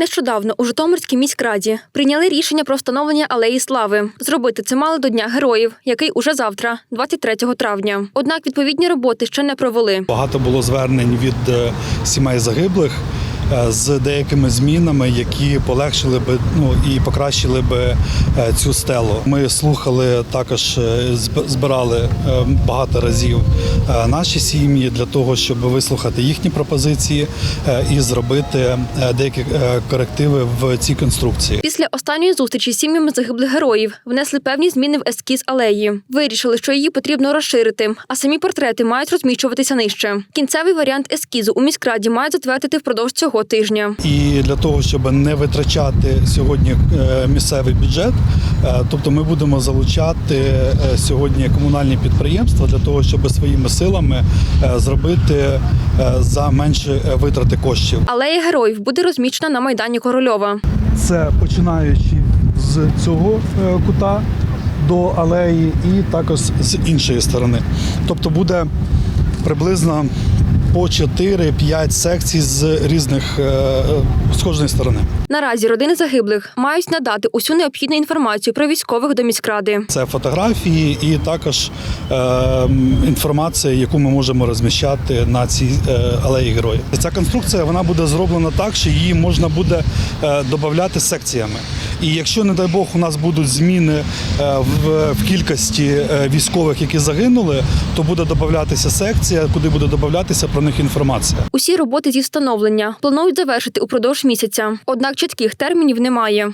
Нещодавно у Житомирській міськраді прийняли рішення про встановлення алеї слави. Зробити це мали до Дня героїв, який уже завтра, 23 травня. Однак відповідні роботи ще не провели. Багато було звернень від е, сімей загиблих з деякими змінами, які полегшили би ну і покращили би е, цю стелу. Ми слухали також, е, збирали е, багато разів е, наші сім'ї для того, щоб вислухати їхні пропозиції е, і зробити е, деякі е, корективи в цій конструкції. Після останньої зустрічі з сім'ями загиблих героїв внесли певні зміни в ескіз алеї. Вирішили, що її потрібно розширити, а самі портрети мають розміщуватися нижче. Кінцевий варіант ескізу у міськраді мають затвердити впродовж цього тижня. І для того, щоб не витрачати сьогодні е, місцевий бюджет, е, тобто ми будемо залучати е, сьогодні комунальні підприємства для того, щоб своїми силами зробити за менші витрати коштів. Алея героїв буде розміщена на майдані Корольова. Це починаючи з цього кута до алеї, і також з іншої сторони. Тобто буде приблизно по 4-5 секцій з різних е, е, з кожної сторони. Наразі родини загиблих мають надати усю необхідну інформацію про військових до міськради. Це фотографії і також е, інформація, яку ми можемо розміщати на цій е, алеї героїв. Ця конструкція вона буде зроблена так, що її можна буде додати секціями. І якщо, не дай Бог, у нас будуть зміни е, в, кількості е, військових, які загинули, то буде додатися секція, куди буде додатися про них інформація. Усі роботи зі встановлення планують завершити упродовж місяця. Однак чітких термінів немає.